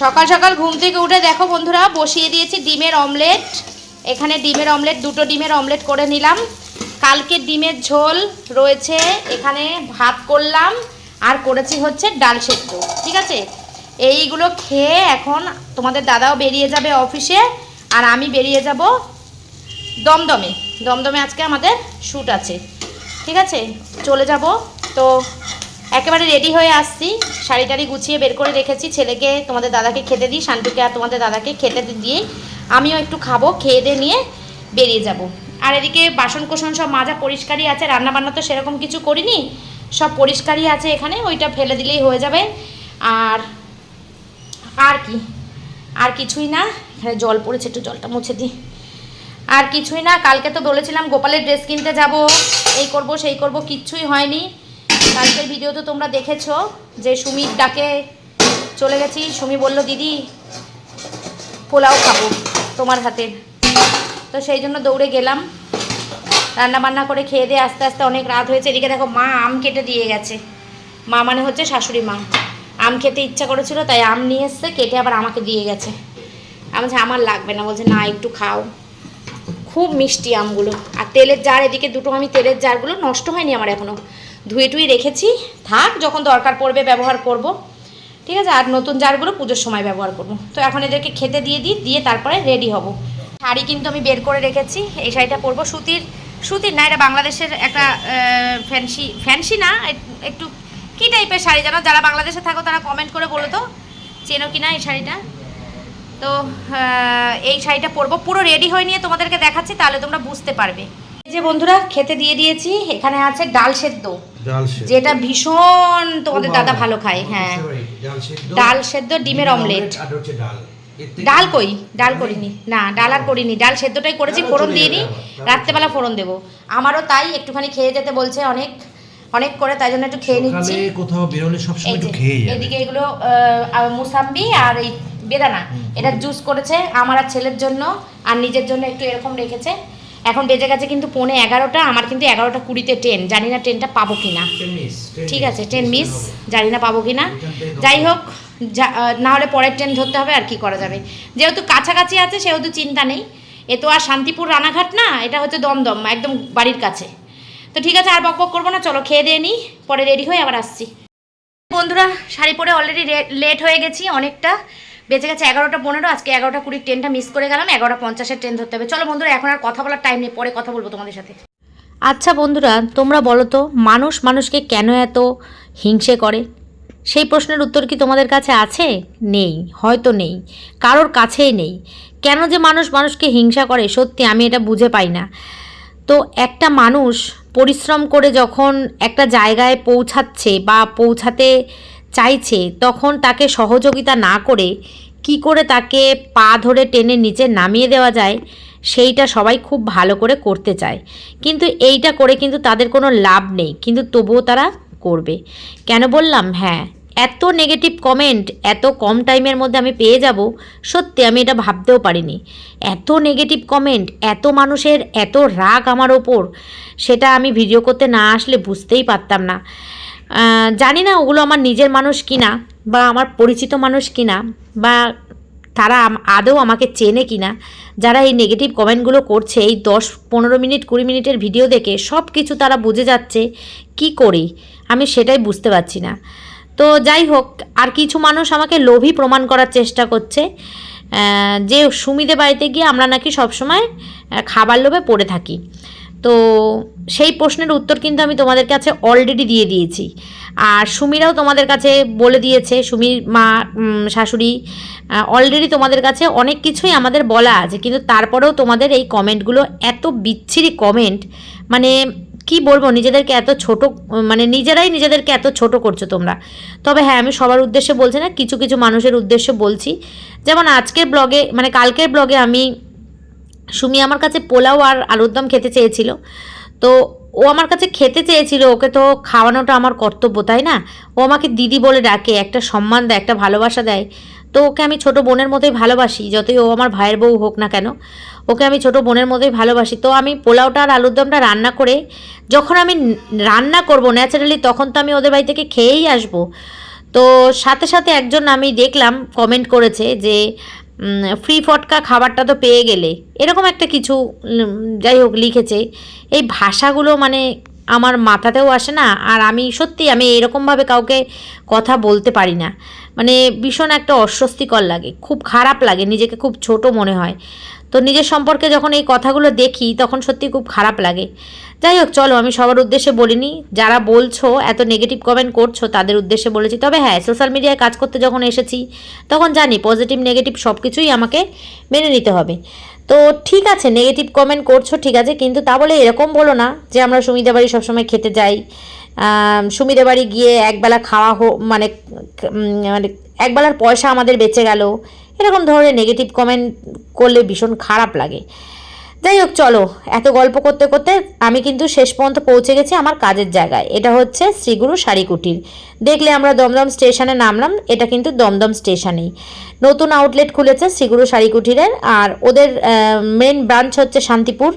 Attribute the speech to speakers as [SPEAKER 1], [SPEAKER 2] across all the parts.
[SPEAKER 1] সকাল সকাল ঘুম থেকে উঠে দেখো বন্ধুরা, বসিয়ে দিয়েছি ডিমের অমলেট। এখানে ডিমের অমলেট, দুটো ডিমের অমলেট করে নিলাম। কালকে ডিমের ঝোল রয়েছে, এখানে ভাত করলাম, আর করেছি হচ্ছে ডাল সেদ্ধ, ঠিক আছে? এইগুলো খেয়ে এখন তোমাদের দাদাও বেরিয়ে যাবে অফিসে, আর আমি বেরিয়ে যাব দমদমে। দমদমে আজকে আমাদের শ্যুট আছে, ঠিক আছে? চলে যাব, তো একেবারে রেডি হয়ে আসছি। শাড়ি টাড়ি গুছিয়ে বের করে রেখেছি। ছেলেকে, তোমাদের দাদাকে খেতে দিই, শান্তুকে আর তোমাদের দাদাকে খেতে দিয়ে আমিও একটু খাব, খেয়ে দিয়ে নিয়ে বেরিয়ে যাব। আর এদিকে বাসন কোসন সব মাজা পরিষ্কারই আছে রান্না বান্না তো সেরকম কিছু করিনি। সব পরিষ্কারই আছে এখানে, ওইটা ফেলে দিলেই হয়ে যাবে। আর আর কি? আর কিছুই না, এখানে জল পড়েছে, একটু জলটা মুছে দিই। আর কিছুই না, কালকে তো বলেছিলাম গোপালের ড্রেস কিনতে যাব। এই করব, সেই করব, কিচ্ছুই হয়নি। কালকের ভিডিও তো তোমরা দেখেছ যে সুমির ডাকে চলে গেছি। সুমি বলল, দিদি, পোলাও খাব তোমার হাতের তো সেই জন্য দৌড়ে গেলাম। রান্না বান্না করে খেয়ে দিয়ে আস্তে আস্তে অনেক রাত হয়েছে। এদিকে দেখো, মা আম কেটে দিয়ে গেছে। মা মানে হচ্ছে শাশুড়ি মা। আম খেতে ইচ্ছা করেছিল, তাই আম নিয়ে এসছে, কেটে আবার আমাকে দিয়ে গেছে। আমি বলছি, আমার লাগবে না। বলছে, না, একটু খাও। খুব মিষ্টি আমগুলো। আর তেলের জার, এদিকে দুটো আমি তেলের জারগুলো নষ্ট হয়নি আমার এখনও ধুয়ে টুয়ে রেখেছি। থাক, যখন দরকার পড়বে ব্যবহার করব। ঠিক আছে, আর নতুন জারগুলো পুজোর সময় ব্যবহার করব। তো এখন এদেরকে খেতে দিয়ে দিই, দিয়ে তারপরে রেডি হব। শাড়ি কিন্তু আমি বের করে রেখেছি। এই শাড়িটা পরবো সুতির সুতির না, এটা বাংলাদেশের একটা ফ্যান্সি ফ্যান্সি না একটু কী টাইপের শাড়ি জানো? যারা বাংলাদেশে থাকো তারা কমেন্ট করে বলো তো। চেনো কি না এই শাড়িটা? তো এই শাড়িটা পরবো। পুরো রেডি হয়ে নিয়ে তোমাদেরকে দেখাচ্ছি, তাহলে তোমরা বুঝতে পারবে। যে বন্ধুরা খেতে দিয়ে দিয়েছি। এখানে আছে ডাল সেদ্ধ যেটা ভীষণ তোমাদের দাদা
[SPEAKER 2] ভালো।
[SPEAKER 1] খায় হ্যাঁ।
[SPEAKER 2] ডাল সেদ্ধ
[SPEAKER 1] ডিমের অমলেট।
[SPEAKER 2] ডাল।
[SPEAKER 1] কই? ডাল করিনি। না ডাল আর করিনি। ডাল সেদ্ধটাই করেছি ফোড়ন দিয়ে নিই রাত্রেবেলা ফোড়ন দেবো। আমারও তাই একটুখানি খেয়ে যেতে বলছে অনেক অনেক করে তাই জন্য একটু খেয়ে নিচ্ছি।
[SPEAKER 2] কোথাও বেরোলে সবসময় একটু খেয়ে
[SPEAKER 1] এদিকে এগুলো মুসাম্বি আর এই বেদানা এটা জুস করেছে আমার আর ছেলের জন্য আর নিজের জন্য একটু এরকম রেখেছে। এখন বেজে গেছে কিন্তু পৌনে এগারোটা আমার কিন্তু এগারোটা কুড়িতে ট্রেন জানি না ট্রেনটা পাবো কি না ঠিক আছে ট্রেন মিস। জানি না পাবো কি না যাই হোক যা- না হলে পরের ট্রেন ধরতে হবে আর কি করা যাবে। যেহেতু কাছাকাছি আছে সেহেতু চিন্তা নেই। এ তো আর শান্তিপুর রানাঘাট না এটা হচ্ছে দমদম একদম বাড়ির কাছে। তো ঠিক আছে আর বক বক করব না চলো খেয়ে দিয়ে নিই পরে রেডি হয়ে আবার আসছি। বন্ধুরা শাড়ি পরে অলরেডি লেট হয়ে গেছি অনেকটা। বেঁচে গেছে এগারোটা পনেরো, আজকে এগারোটা কুড়ি ট্রেনটা মিস করে গেলাম, এগারোটা পঞ্চাশের ট্রেন ধরতে হবে। চলো বন্ধুরা, এখন আর কথা বলার টাইম নেই, পরে কথা বলব তোমাদের সাথে। আচ্ছা বন্ধুরা, তোমরা বলো তো, মানুষ মানুষকে কেন এত হিংসে করে? সেই প্রশ্নের উত্তর কি তোমাদের কাছে আছে? নেই, হয়তো নেই, কারোর কাছেই নেই। কেন যে মানুষ মানুষকে হিংসা করে, সত্যি আমি এটা বুঝে পাই না। তো একটা মানুষ পরিশ্রম করে যখন একটা জায়গায় পৌঁছাচ্ছে বা পৌঁছাতে চাইছে, তখন তাকে সহযোগিতা না করে কি করে তাকে পা ধরে টেনে নিচে নামিয়ে দেওয়া যায়, সেইটা সবাই খুব ভালো করে করতে চায়। কিন্তু এইটা করে কিন্তু তাদের কোনো লাভ নেই, কিন্তু তবুও তারা করবে। কেন বললাম? হ্যাঁ এত নেগেটিভ কমেন্ট এত কম টাইমের মধ্যে আমি পেয়ে যাব, সত্যি আমি এটা ভাবতেও পারিনি। এত নেগেটিভ কমেন্ট এত মানুষের এত রাগ আমার ওপর, সেটা আমি ভিডিও করতে না আসলে বুঝতেই পারতাম না। জানি না ওগুলো আমার নিজের মানুষ কিনা বা আমার পরিচিত মানুষ কিনা বা তারা আদৌ আমাকে চেনে কিনা। যারা এই নেগেটিভ কমেন্টগুলো করছে, এই দশ, পনেরো মিনিট, কুড়ি মিনিটের ভিডিও দেখে সব কিছু তারা বুঝে যাচ্ছে কি করি। আমি সেটাই বুঝতে পারছি না। তো যাই হোক, আর কিছু মানুষ আমাকে লোভী প্রমাণ করার চেষ্টা করছে যে সুমিদে বাড়িতে গিয়ে আমরা নাকি সবসময় খাবার লোভে পড়ে থাকি। তো সেই প্রশ্নের উত্তর কিন্তু আমি তোমাদের কাছে অলরেডি দিয়ে দিয়েছি। আর সুমিরাও তোমাদের কাছে বলে দিয়েছে, সুমির মা শাশুড়ি অলরেডি তোমাদের কাছে অনেক কিছুই আমাদের বলা আছে, কিন্তু তারপরেও তোমাদের এই কমেন্টগুলো এত বিচ্ছিরি কমেন্ট মানে কি বলব, নিজেদেরকে এত ছোট মানে নিজেরাই নিজেদেরকে এত ছোট করছ তোমরা। তবে হ্যাঁ আমি সবার উদ্দেশ্যে বলছি না, কিছু কিছু মানুষের উদ্দেশ্যে বলছি। যেমন আজকের ব্লগে মানে কালকের ব্লগে আমি সুমি আমার কাছে পোলাও আর আলুর দম খেতে চেয়েছিল। তো ও আমার কাছে খেতে চেয়েছিল, ওকে তো খাওয়ানোটা আমার কর্তব্য, তাই না? ও আমাকে দিদি বলে ডাকে, একটা সম্মান দেয়, একটা ভালোবাসা দেয়। তো ওকে আমি ছোট বোনের মতোই ভালোবাসি, যতই ও আমার ভাইয়ের বউ হোক না কেন। ওকে আমি ছোট বোনের মতোই ভালোবাসি। তো আমি পোলাওটা আর আলুর দমটা রান্না করে, যখন আমি রান্না করব ন্যাচারালি তখন তো আমি ওদের বাড়ি থেকে খেয়েই আসব। তো সাথে সাথে একজন আমি দেখলাম কমেন্ট করেছে যে ফ্রি ফটকা খাবারটা তো পেয়ে গেলে। এরকম একটা কিছু যাই হোক, লিখেছে। এই ভাষাগুলো মানে আমার মাথাতেও আসে না, আর আমি সত্যি আমি এরকমভাবে কাউকে কথা বলতে পারি না। মানে ভীষণ একটা অস্বস্তিকর লাগে, খুব খারাপ লাগে, নিজেকে খুব ছোট মনে হয়। তো নিজের সম্পর্কে যখন এই কথাগুলো দেখি, তখন সত্যি খুব খারাপ লাগে। যাই হোক, চলো, আমি সবার উদ্দেশ্যে বলিনি। যারা বলছো, এত নেগেটিভ কমেন্ট করছ, তাদের উদ্দেশ্যে বলেছি। তবে হ্যাঁ সোশ্যাল মিডিয়ায় কাজ করতে যখন এসেছি, তখন জানি পজিটিভ নেগেটিভ সব কিছুই আমাকে মেনে নিতে হবে। তো ঠিক আছে নেগেটিভ কমেন্ট করছ, ঠিক আছে, কিন্তু তা বলে এরকম বলো না যে আমরা সুমিতা বাড়ি সবসময় খেতে যাই। সুমিতা বাড়ি গিয়ে একবেলা খাওয়া হো মানে মানে একবেলার পয়সা আমাদের বেঁচে গেল। এরকম ধরনের নেগেটিভ কমেন্ট করলে ভীষণ খারাপ লাগে। যাই হোক, চলো, এত গল্প করতে করতে আমি কিন্তু শেষ পর্যন্ত পৌঁছে গেছি আমার কাজের জায়গায়। এটা হচ্ছে শ্রীগুরু শাড়ি কুটির দেখলে আমরা দমদম স্টেশনে নামলাম, এটা কিন্তু দমদম স্টেশনেই। নতুন আউটলেট খুলেছে শ্রীগুরু শাড়ি কুটিরের আর ওদের মেন ব্রাঞ্চ হচ্ছে শান্তিপুর।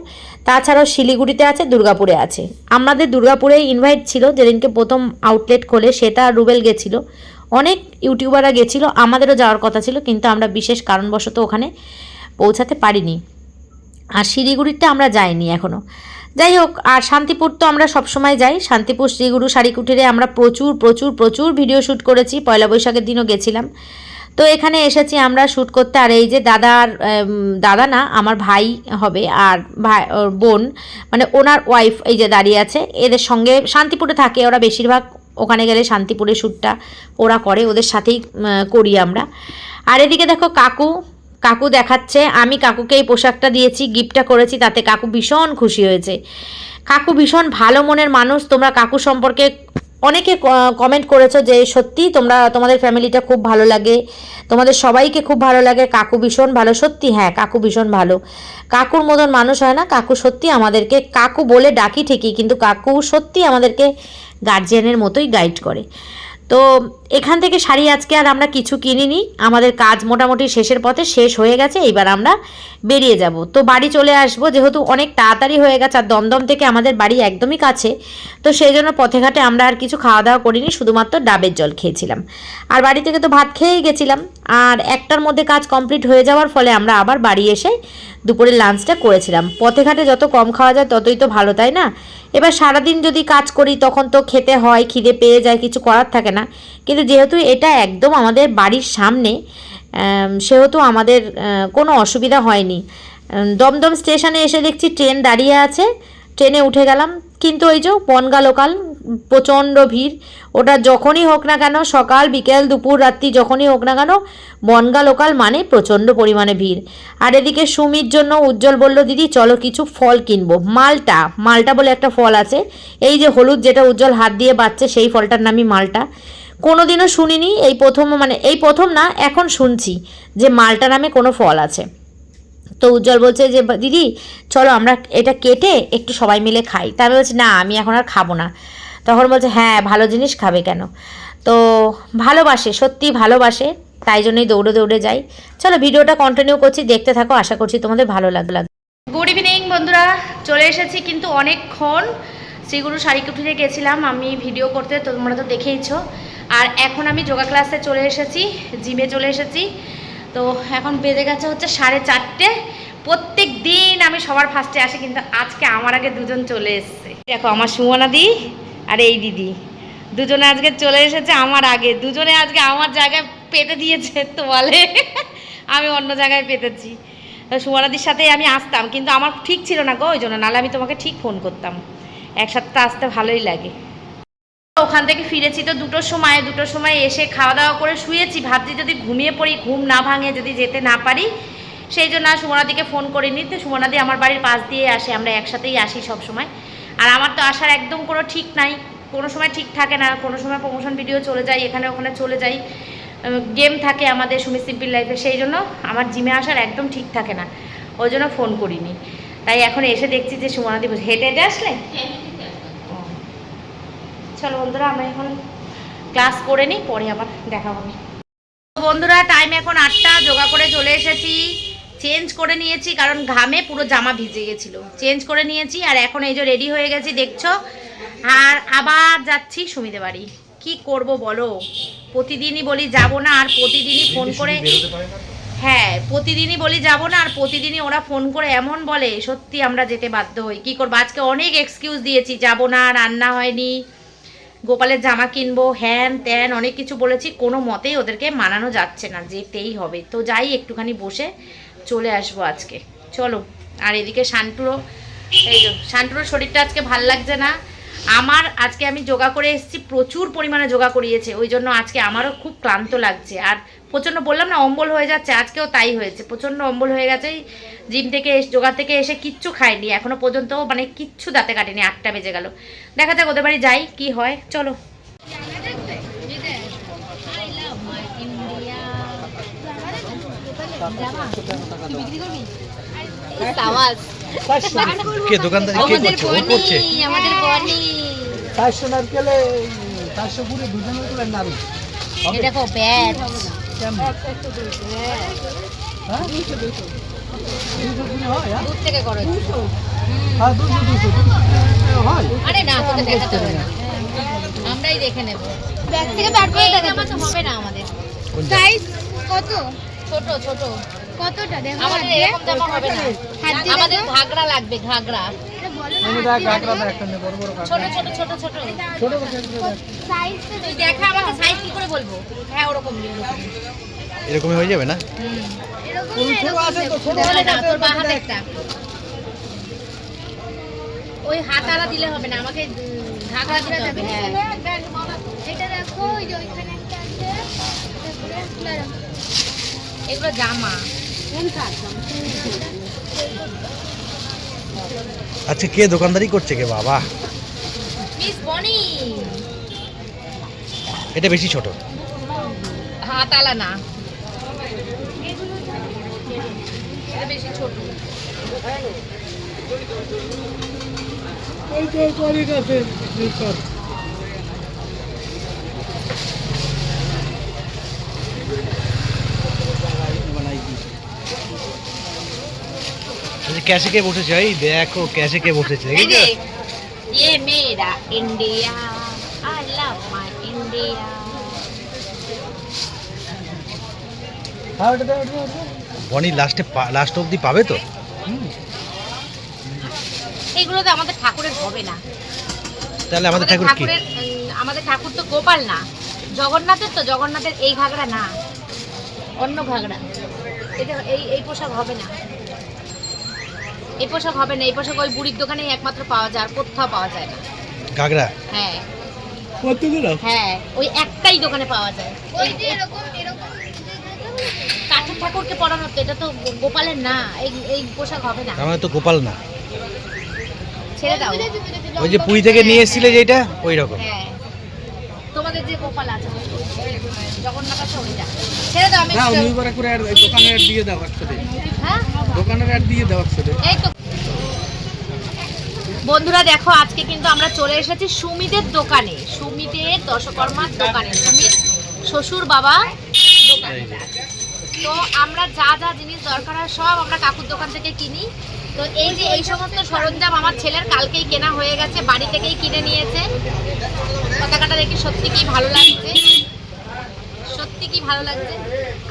[SPEAKER 1] তাছাড়াও শিলিগুড়িতে আছে, দুর্গাপুরে আছে। আমাদের দুর্গাপুরে ইনভাইট ছিল, যেদিনকে প্রথম আউটলেট খোলে, সেটা রুবেল গেছিল। অনেক ইউটিউবাররা গেছিল, আমাদেরও যাওয়ার কথা ছিল, কিন্তু আমরা বিশেষ কারণবশত ওখানে পৌঁছাতে পারিনি। আর শিলিগুড়িতে আমরা যাইনি এখনও যাই হোক, আর শান্তিপুর তো আমরা সবসময় যাই। শান্তিপুর শ্রীগুরু শাড়ি কুটিরে আমরা প্রচুর প্রচুর প্রচুর ভিডিও শ্যুট করেছি। পয়লা বৈশাখের দিনও গেছিলাম। তো এখানে এসেছি আমরা শ্যুট করতে। আর এই যে দাদার দাদা না, আমার ভাই হবে, আর ভাই বোন মানে ওনার ওয়াইফ এই যে দাঁড়িয়ে আছে, এদের সঙ্গে শান্তিপুরে থাকে। ওরা বেশিরভাগ ওখানে গেলে শান্তিপুরে শ্যুটটা ওরা করে, ওদের সাথেই করি আমরা। আর এদিকে দেখো কাকু কাকু দেখাচ্ছে। আমি কাকুকে এই পোশাকটা দিয়েছি, গিফটটা করেছি, তাতে কাকু ভীষণ খুশি হয়েছে। কাকু ভীষণ ভালো মনের মানুষ, তোমরা কাকু সম্পর্কে অনেকে কমেন্ট করেছ যে সত্যি তোমরা, তোমাদের ফ্যামিলিটা খুব ভালো লাগে, তোমাদের সবাইকে খুব ভালো লাগে, কাকু ভীষণ ভালো, সত্যি হ্যাঁ কাকু ভীষণ ভালো। কাকুর মতন মানুষ হয় না, কাকু সত্যি আমাদেরকে, কাকু বলে ডাকি ঠিকই, কিন্তু কাকু সত্যি আমাদেরকে গার্জিয়ানের মতোই গাইড করে। তো এখান থেকে শাড়ি আজকে আর আমরা কিছু কিনিনি। আমাদের কাজ মোটামুটি শেষের পথে শেষ হয়ে গেছে এইবার আমরা বেরিয়ে যাব। তো বাড়ি চলে আসব, যেহেতু অনেক তাড়াতাড়ি হয়ে গেছে আর দমদম থেকে আমাদের বাড়ি একদমই কাছে, তো সেই জন্য পথে ঘাটে আমরা আর কিছু খাওয়া দাওয়া করিনি, শুধুমাত্র ডাবের জল খেয়েছিলাম। আর বাড়ি থেকে তো ভাত খেয়েই গেছিলাম, আর একটার মধ্যে কাজ কমপ্লিট হয়ে যাওয়ার ফলে আমরা আবার বাড়ি এসে দুপুরের লাঞ্চটা করেছিলাম। পথে ঘাটে যত কম খাওয়া যায় ততই তো ভালো, তাই না? এবার সারাদিন যদি কাজ করি তখন তো খেতে হয়, খিদে পেয়ে যায়, কিছু করার থাকে না। কিন্তু যেহেতু এটা একদম আমাদের বাড়ির সামনে সেহেতু আমাদের কোনো অসুবিধা হয়নি। দমদম স্টেশনে এসে দেখছি ট্রেন দাঁড়িয়ে আছে। ট্রেনে উঠে গেলাম। কিন্তু ওই যে বনগা লোকাল প্রচণ্ড ভিড়। ওটা যখনই হোক না কেন, সকাল, বিকেল, দুপুর, রাত্রি যখনই হোক না কেন, বনগা লোকাল মানে প্রচণ্ড পরিমাণে ভিড়। আর এদিকে সুমির জন্য উজ্জ্বল বলল, দিদি, চলো কিছু ফল কিনবো। মালটা মালটা বলে একটা ফল আছে। এই যে হলুদ যেটা উজ্জ্বল হাত দিয়ে বাচ্ছে সেই ফলটার নামই মালটা। কোনো কোনোদিনও শুনিনি, এই প্রথম মানে এই প্রথম না, এখন শুনছি যে মালটা নামে কোনো ফল আছে। তো উজ্জ্বল বলছে যে, দিদি, চলো আমরা এটা কেটে একটু সবাই মিলে খাই। তা আমি বলছি, না, আমি এখন আর খাব না। তখন বলছে হ্যাঁ ভালো জিনিস খাবে কেন? তো ভালোবাসে, সত্যি ভালোবাসে, তাই জন্যই দৌড়ে দৌড়ে যাই। চলো, ভিডিওটা কন্টিনিউ করছি, দেখতে থাকো, আশা করছি তোমাদের ভালো লাগবে
[SPEAKER 3] গুড ইভিনিং বন্ধুরা। চলে এসেছি কিন্তু অনেকক্ষণ শ্রীগুরু শাড়ি কুঠিরে গেছিলাম, আমি ভিডিও করতে তোমরা তো দেখেইছো। আর এখন আমি যোগা ক্লাসে চলে এসেছি জিমে চলে এসেছি। তো এখন বেজে গেছে হচ্ছে সাড়ে চারটে। প্রত্যেক দিন আমি সবার ফার্স্টে আসি, কিন্তু আজকে আমার আগে দুজন চলে এসেছে। দেখো, আমার সুমনা দি আর এই দিদি। দুজনে আজকে চলে এসেছে আমার আগে। দুজনে আজকে আমার জায়গায় পেতে দিয়েছে, তো বলে। আমি অন্য জায়গায় পেতেছি। সুমনাদির সাথেই আমি আসতাম, কিন্তু আমার ঠিক ছিল না গো ওই জন্য। নাহলে আমি তোমাকে ঠিক ফোন করতাম। একসাথে তো আসতে ভালোই লাগে। ওখান থেকে ফিরেছি তো দুটোর সময় দুটোর সময় এসে খাওয়া দাওয়া করে শুয়েছি। ভাবছি যদি ঘুমিয়ে পড়ি, ঘুম না ভাঙে যদি যেতে না পারি, সেই জন্য সুমনাদিকে ফোন করিনি। তো সুমনাদি আমার বাড়ির পাশ দিয়ে আসে, আমরা একসাথেই আসি সব সময়। আর আমার তো আসার একদম কোনো ঠিক নাই। কোনো সময় ঠিক থাকে না কোনো সময় প্রমোশন ভিডিও চলে যায় এখানে ওখানে চলে যাই। গেম থাকে আমাদের সুমি সিম্পল লাইফে সেই জন্য আমার জিমে আসার একদম ঠিক থাকে না। ওই জন্য ফোন করিনি। তাই এখন এসে দেখছি যে সুমনাদি বলছে, হেঁটে হেঁটে আসলে? চলো বন্ধুরা আমরা এখন ক্লাস করে নিই পরে আবার দেখা হবে বন্ধুরা টাইম এখন আটটা যোগা করে চলে এসেছি। চেঞ্জ করে নিয়েছি কারণ ঘামে পুরো জামা ভিজে গেছিল। চেঞ্জ করে নিয়েছি আর এখন এই যে রেডি হয়ে গেছি দেখছ? আর আবার যাচ্ছি সুমিতে বাড়ি। কি করব বলো?
[SPEAKER 1] প্রতিদিনই বলি যাব না আর প্রতিদিনই ফোন করে? হ্যাঁ প্রতিদিনই বলি যাব না আর প্রতিদিনই ওরা ফোন করে এমন বলে সত্যি আমরা যেতে বাধ্য হই। কী করব? আজকে অনেক এক্সকিউজ দিয়েছি যাব না রান্না হয়নি গোপালের জামা কিনবো হ্যান ত্যান অনেক কিছু বলেছি কোনো মতেই ওদেরকে মানানো যাচ্ছে না যেতেই হবে। তো যাই একটুখানি বসে চলে আসব আজকে। চলো, আর এদিকে শান্টুরও, এই শান্টুরও শরীরটা আজকে ভালো লাগছে না। আমার আজকে আমি যোগা করে এসেছি, প্রচুর পরিমাণে যোগা করিয়েছে, ওই জন্য আজকে আমারও খুব ক্লান্ত লাগছে। আর প্রচণ্ড বললাম না, অম্বল হয়ে যাচ্ছে, আজকেও তাই হয়েছে। প্রচণ্ড অম্বল হয়ে গেছে জিম থেকে এস- যোগা থেকে এসে কিচ্ছু খাইনি এখনও পর্যন্ত মানে কিচ্ছু দাঁতে কাটেনি, আটটা বেজে গেল। দেখা যাক, ওদের বাড়ি যাই, কি হয়, চলো।
[SPEAKER 2] কে দোকানদারি কে করছে? ও করছে?
[SPEAKER 1] আমাদের বনি
[SPEAKER 4] চারশো নারকেলে চারশো কুড়ি দুজন করে নাড়ু
[SPEAKER 1] দেখো ব্যাট
[SPEAKER 4] হ্যাঁ? হয় হ্যাঁ?
[SPEAKER 1] দূর থেকে করো
[SPEAKER 4] হ্যাঁ দুশো দুশো হয়।
[SPEAKER 1] আরে না তোকে দেখাতে হবে না। আমরাই দেখে নেব। ব্যাগ থেকে ব্যাট করে দেখাতে তো হবে। না আমাদের।
[SPEAKER 5] সাইজ কত?
[SPEAKER 1] ছোট ছোট।
[SPEAKER 5] কতটা? দেখো
[SPEAKER 1] আমাদের এরকম জামা হবে না। আমাদের। ঘাগরা লাগবে ঘাগরা। ছোট ছোট ছোট ছোট।
[SPEAKER 4] ছোট দেখ।
[SPEAKER 1] আমাকে সাইজ কি করে বলব? হ্যাঁ ওরকম
[SPEAKER 2] এরকমই হয়ে যাবে না?
[SPEAKER 1] ওই হাত দিলে হবে না আমাকে ঘাগরা দিতে হবে হ্যাঁ।
[SPEAKER 5] এটা দেখো ওই যে ওইখানে একটা আছে।
[SPEAKER 1] এগুলো জামা।
[SPEAKER 2] আচ্ছা কে দোকানদারি করছে কে বাবা?
[SPEAKER 1] মিস বনি।
[SPEAKER 2] এটা বেশি ছোট।
[SPEAKER 1] হাত আলা না। এটা বেশি ছোট।
[SPEAKER 4] ওই তো করি কাছে কর
[SPEAKER 2] আচ্ছা ক্যাশে কে বসেছে এই দেখো ক্যাশে কে বসেছে
[SPEAKER 1] এই
[SPEAKER 2] দেখেছো?
[SPEAKER 1] যে ये मेरा India I love my India
[SPEAKER 4] হ্যাঁ ওটা দে ওটা দে, ওটা দে।
[SPEAKER 2] বনি লাস্টে লাস্ট অবধি পাবে তো
[SPEAKER 1] এগুলো তো আমাদের ঠাকুরের হবে না
[SPEAKER 2] তাহলে আমাদের ঠাকুর কি
[SPEAKER 1] ঠাকুরের উম, আমাদের ঠাকুর তো গোপাল না জগন্নাথের তো জগন্নাথের এই ঘাগরা না অন্য ঘাগরা এটা এই এই পোশাক হবে না এই পোশাক হবে না এই পোশাক ওই বুড়ির দোকানেই একমাত্র পাওয়া যায় আর কোথাও পাওয়া যায় না।
[SPEAKER 2] ঘাগরা?
[SPEAKER 1] হ্যাঁ।
[SPEAKER 4] কতগুলো?
[SPEAKER 1] হ্যাঁ ওই একটাই দোকানে পাওয়া যায়।
[SPEAKER 5] ওই যে এরকম এরকম
[SPEAKER 1] কাঠের ঠাকুরকে পরানো তো এটা তো গোপালের না এই এই পোশাক হবে না।
[SPEAKER 2] আমার তো গোপাল না।
[SPEAKER 1] ছেড়ে দাও।
[SPEAKER 2] ওই যে পুরী থেকে নিয়ে এসেছিলে যেটা ওই রকম
[SPEAKER 1] হ্যাঁ। তোমাদের যে গোপাল আছে জগন্নাথ আছে ওইটা ছেড়ে দাও আমি
[SPEAKER 4] দাও নিউ করে করে দোকানের অ্যাড দিয়ে দাও একসাথে।
[SPEAKER 1] হ্যাঁ?
[SPEAKER 4] দোকানের অ্যাড দিয়ে দাও একসাথে।
[SPEAKER 1] এই তো। বন্ধুরা দেখো আজকে কিন্তু আমরা চলে এসেছি সুমিদের দোকানে। সুমিদের দশকর্মার দোকানে। সুমিত শ্বশুর বাবা দোকানে। তো আমরা যা যা জিনিস দরকার হয় সব আমরা কাকুর দোকান থেকে কিনি। তো এই যে এই সমস্ত সরঞ্জাম আমার ছেলের কালকেই কেনা হয়ে গেছে বাড়ি থেকেই কিনে নিয়েছে। পতাকাটা দেখে সত্যি কি ভালো লাগছে। সত্যি কি ভালো লাগছে।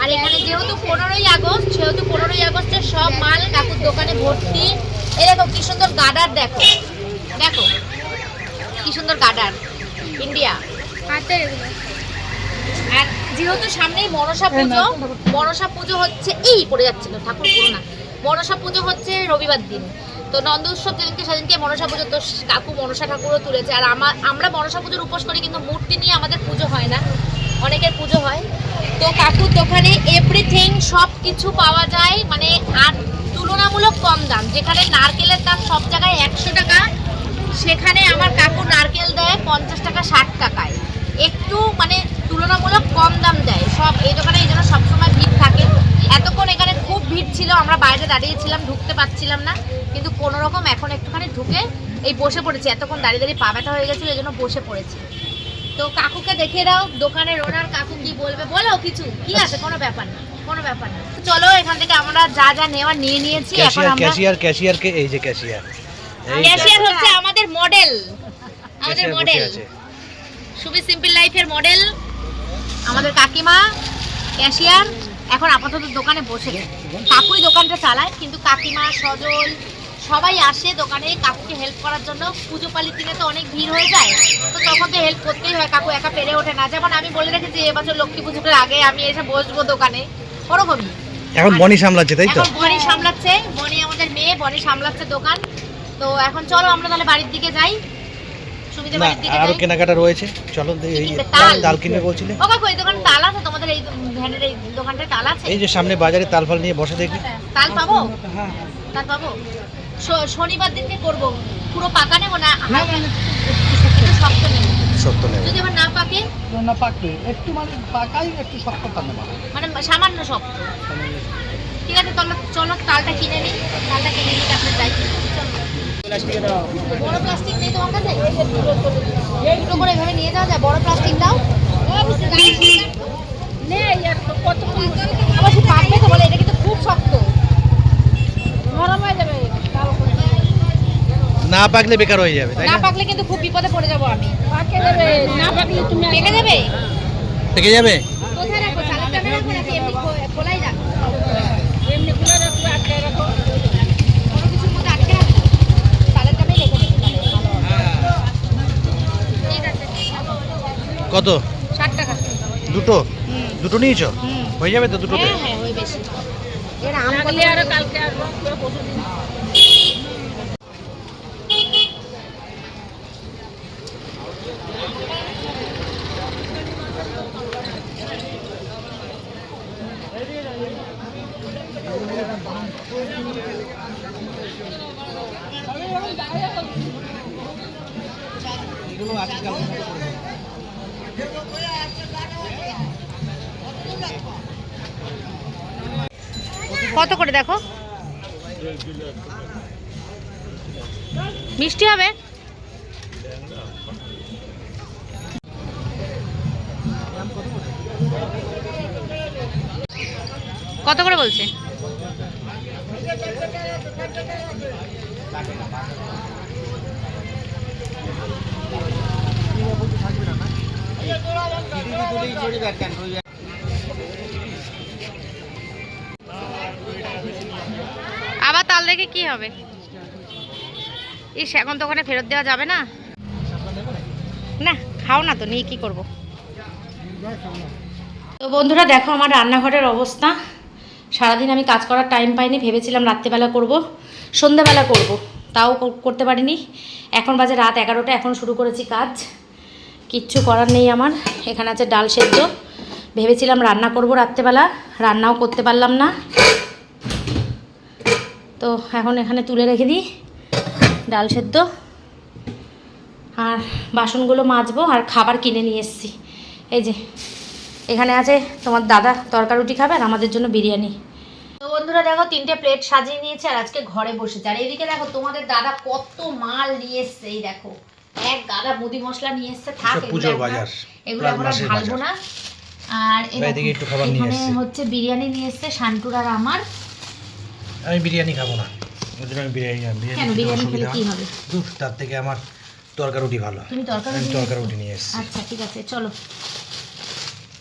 [SPEAKER 1] আর এখানে যেহেতু পনেরোই আগস্ট সেহেতু পনেরোই আগস্টের সব মাল কাকুর দোকানে ভর্তি। এই দেখো কি সুন্দর গার্ডার দেখো। দেখো কি সুন্দর গার্ডার ইন্ডিয়া। আর যেহেতু সামনেই মনসা পুজো মনসা পুজো হচ্ছে এই পড়ে যাচ্ছিল ঠাকুর পুরো না। মনসা পুজো হচ্ছে রবিবার দিন। তো নন্দ উৎসব যেদিনকে সেদিনকে মনসা পুজো। তো কাকু মনসা ঠাকুরও তুলেছে। আর আমার আমরা মনসা পুজোর উপোস করি কিন্তু মূর্তি নিয়ে আমাদের পুজো হয় না। অনেকের পুজো হয়। তো কাকুর দোকানে এভরিথিং সব কিছু পাওয়া যায়। মানে আর তুলনামূলক কম দাম। যেখানে নারকেলের দাম সব জায়গায় একশো টাকা, সেখানে আমার কাকু নারকেল দেয় পঞ্চাশ টাকা, ষাট টাকায়। একটু মানে তুলনামূলক কম দাম দেয়। সব এই দোকানে এই জন্য সবসময় এতক্ষণ এখানে খুব ভিড় ছিল আমরা বাইরে দাঁড়িয়েছিলাম ঢুকতে পারছিলাম না। কিন্তু কোনো রকম এখন একটুখানি ঢুকে এই বসে পড়েছি। এতক্ষণ দাঁড়িয়ে দাঁড়িয়ে পা ব্যথা হয়ে গেছিল এই জন্য বসে পড়েছি। তো কাকুকে দেখে দাও দোকানের ওনার কাকু কি বলবে? বলো কিছু কি আছে? কোনো ব্যাপার না কোনো ব্যাপার না। চলো এখান থেকে আমরা যা যা নেওয়া নিয়ে নিয়েছি এখন
[SPEAKER 2] ক্যাশিয়ার
[SPEAKER 1] আমরা
[SPEAKER 2] ক্যাশিয়ার ক্যাশিয়ার। কে এই যে ক্যাশিয়ার
[SPEAKER 1] ক্যাশিয়ার। হচ্ছে আমাদের মডেল আমাদের মডেল সুবি সিম্পল লাইফের মডেল আমাদের কাকিমা ক্যাশিয়ার। এখন আপাতত দোকানে বসে কাকুই দোকানটা চালায় কিন্তু কাকিমা সজল সবাই আসে দোকানে। কাকুকে হেল্প করার জন্য পুজো পালির দিনে তো অনেক ভিড় হয়ে যায় তো তখন তো হেল্প করতেই হয়। কাকু একা পেরে ওঠে না। যেমন আমি বলে রেখেছি এবছর লক্ষ্মী পুজোটার আগে আমি এসে বসবো দোকানে। ওরকমই।
[SPEAKER 2] এখন বনি সামলাচ্ছে তাই তো?
[SPEAKER 1] বনি সামলাচ্ছে বনি আমাদের মেয়ে বনি সামলাচ্ছে দোকান। তো এখন চলো আমরা তাহলে বাড়ির দিকে যাই সুবিধা
[SPEAKER 2] না
[SPEAKER 1] বাড়ির দিকে আরও
[SPEAKER 2] কেনাকাটা রয়েছে। চলো?
[SPEAKER 1] তাল?
[SPEAKER 2] তাল কিনবে বলছিলে?
[SPEAKER 1] এই দোকানে তাল আছে তোমাদের এই ভ্যানের এই দোকানটায় তাল আছে?
[SPEAKER 2] এই যে সামনে বাজারে তাল ফাল নিয়ে বসে দেখি।
[SPEAKER 1] তাল পাবো? তাল পাবো? শ- শনিবার দিনকে করব? পুরো পাকা নেব না শক্ত নেব।
[SPEAKER 2] সত্য নেবে।
[SPEAKER 1] যদি আবার না পাকে?
[SPEAKER 4] না পাকবে। একটু মানে পাকাই একটু শক্ততা নেবা।
[SPEAKER 1] মানে সামান্য শক্ত। ঠিক আছে চলো চলো তালটা কিনে নিই। তালটা কিনে নিই আপনার যাই। চলো। বড় প্লাস্টিক নেই তোমার কাছে? দুটো করে এভাবে নিয়ে যাওয়া যায় বড় প্লাস্টিক দাও। আবার সে পাকবে তো বলে এটা কিন্তু খুব শক্ত। নরম হয়ে যাবে।
[SPEAKER 2] না পাকলে বেকার হয়ে যাবে
[SPEAKER 1] না
[SPEAKER 2] না?
[SPEAKER 1] পাকলে কিন্তু খুব বিপদে পড়ে যাব আমি। পাকে যাবে না পাকলে তুমি পেকে যাবে?
[SPEAKER 2] পেকে যাবে?
[SPEAKER 1] কোথায় রাখো চালের টাকা রাখো নাকি এমনি খো- খোলাই রাখো এমনি খোলা রাখো আটকে রাখো কোনো কিছুর মধ্যে আটকে রাখো চালের টাকাই রেখে দিতে ঠিক আছে
[SPEAKER 2] কত?
[SPEAKER 1] ষাট টাকা।
[SPEAKER 2] দুটো? দুটো নিয়েছো? হয়ে যাবে তো দুটোতে?
[SPEAKER 1] হ্যাঁ হ্যাঁ ওই বেশি এর আম কত? আরও কালকে আসব কত করে দেখো? মিষ্টি হবে? কত করে বলছে? দেখে কি হবে? ইস, এখন তো ওখানে ফেরত দেওয়া যাবে না? না, খাও না তো, নিয়ে কি করব? তো বন্ধুরা, দেখো আমার রান্নাঘরের অবস্থা। সারাদিন আমি কাজ করার টাইম পাইনি, ভেবেছিলাম রাত্রেবেলা করব, সন্ধ্যাবেলা করব, তাও করতে পারিনি। এখন বাজে রাত এগারোটা, এখন শুরু করেছি কাজ। কিচ্ছু করার নেই আমার, এখানে আছে ডাল সেদ্ধ। ভেবেছিলাম রান্না করব রাত্রেবেলা, রান্নাও করতে পারলাম না। তো এখন এখানে তুলে রেখে দিই ডাল সেদ্ধ। আর বাসনগুলো মাজবো আর খাবার কিনে নিয়ে এসেছি। এই যে এখানে আছে তোমার দাদা তরকা রুটি খাবে আর আমাদের জন্য বিরিয়ানি। তো বন্ধুরা দেখো তিনটে প্লেট সাজিয়ে নিয়েছে আর আজকে ঘরে বসেছে। আর এদিকে দেখো তোমাদের দাদা কত মাল নিয়ে এসছে। এই দেখো এক গাদা মুদি মশলা নিয়ে এসছে। থাক এগুলো
[SPEAKER 2] আমরা
[SPEAKER 1] ঢালবো না। আর এখানে হচ্ছে বিরিয়ানি নিয়ে এসছে শান্তুর আর আমার।
[SPEAKER 2] আমি বিরিয়ানি খাব না। ওই জন্য আমি বিরিয়ানি
[SPEAKER 1] কেন
[SPEAKER 2] বিরিয়ানি
[SPEAKER 1] খেলে কি হবে?
[SPEAKER 2] দূর তার থেকে আমার তরকা রুটি ভালো।
[SPEAKER 1] তুমি তরকারি
[SPEAKER 2] আমি
[SPEAKER 1] নিয়ে
[SPEAKER 2] তরকা রুটি নিয়ে এসেছি।
[SPEAKER 1] আচ্ছা ঠিক আছে চলো।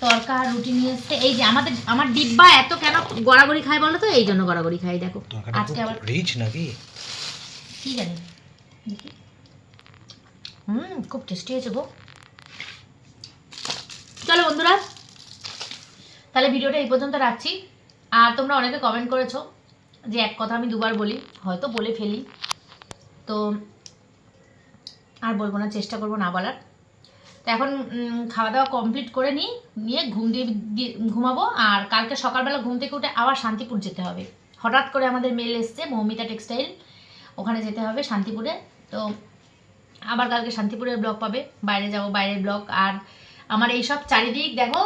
[SPEAKER 1] তরকা আর রুটি নিয়ে এসছে। এই যে আমাদের আমার ডিব্বা এত কেন গড়াগড়ি খায় বলো তো? এই জন্য গড়াগড়ি খাই দেখো। আজকে আবার
[SPEAKER 2] রিচ নাকি?
[SPEAKER 1] কি জানি? দেখি। হুম খুব টেস্টি হয়েছে গো। চলো বন্ধুরা তাহলে ভিডিওটা এই পর্যন্ত রাখছি। আর তোমরা অনেকে কমেন্ট করেছ যে এক কথা আমি দুবার বলি, হয়তো বলে ফেলি। তো আর বলব না, চেষ্টা করব না বলার। তো এখন খাওয়া দাওয়া কমপ্লিট করে নিই, নিয়ে ঘুম দিয়ে ঘুমাবো। আর কালকে সকালবেলা ঘুম থেকে উঠে আবার শান্তিপুর যেতে হবে। হঠাৎ করে আমাদের মেল এসছে, মৌমিতা টেক্সটাইল ওখানে যেতে হবে শান্তিপুরে। তো আবার কালকে শান্তিপুরের ব্লগ পাবে। বাইরে যাব, বাইরের ব্লগ আর আমার এই সব চারিদিক দেখো,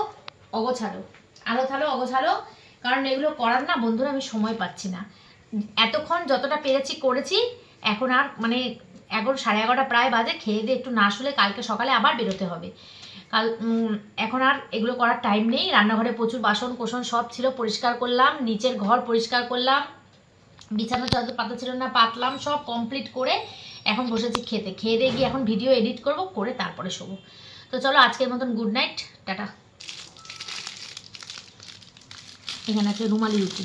[SPEAKER 1] অগোছালো। আলো থালো, অগোছালো। কারণ এগুলো করার না বন্ধুরা আমি সময় পাচ্ছি না। এতক্ষণ যতটা পেরেছি করেছি, এখন আর মানে এখন সাড়ে এগারোটা প্রায় বাজে, খেয়ে দিয়ে একটু না শুলে কালকে সকালে আবার বেরোতে হবে। কাল এখন আর এগুলো করার টাইম নেই, রান্নাঘরে প্রচুর বাসন কোসন সব ছিল, পরিষ্কার করলাম, নিচের ঘর পরিষ্কার করলাম, বিছানা চাদর পাতা ছিল না, পাতলাম, সব কমপ্লিট করে এখন বসেছি খেতে। খেয়ে দিয়ে গিয়ে এখন ভিডিও এডিট করব, করে তারপরে শোবো। তো চলো আজকের মতন গুড নাইট টাটা। এখানে আছে রুমালি রুটি।